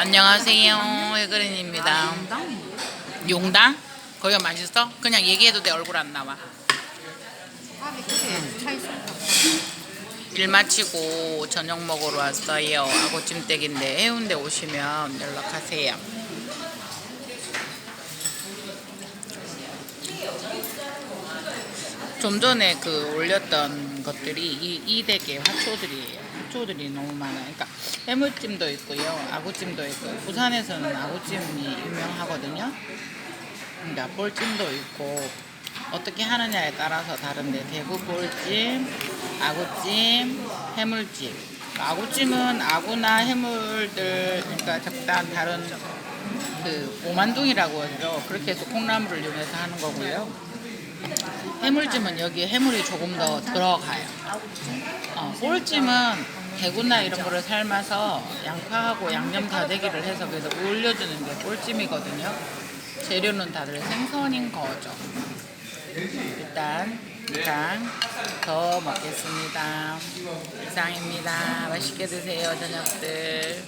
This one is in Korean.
안녕하세요. 해그린입니다. 용당? 거기가 맛있어? 그냥 얘기해도 내 얼굴 안 나와. 일 마치고 저녁 먹으러 왔어요. 아구찜댁인데 해운대 오시면 연락하세요. 좀 전에 그 올렸던 것들이 이, 이 댁의 화초들이에요. 화초들이 너무 많아요. 그러니까 해물찜도 있고요. 아구찜도 있고요. 부산에서는 아구찜이 유명하거든요. 그러니까 볼찜도 있고 어떻게 하느냐에 따라서 다른데 대구 볼찜, 아구찜, 해물찜. 아구찜은 아구나 해물들 그러니까 적당 다른 그 오만둥이라고 하죠. 그렇게 해서 콩나물을 이용해서 하는 거고요. 해물찜은 여기에 해물이 조금 더 들어가요. 어, 볼찜은 대구나 이런 거를 삶아서 양파하고 양념 다대기를 해서 그래서 올려주는 게 볼찜이거든요. 재료는 다들 생선인 거죠. 일단 이상 더 먹겠습니다. 이상입니다. 맛있게 드세요 저녁들.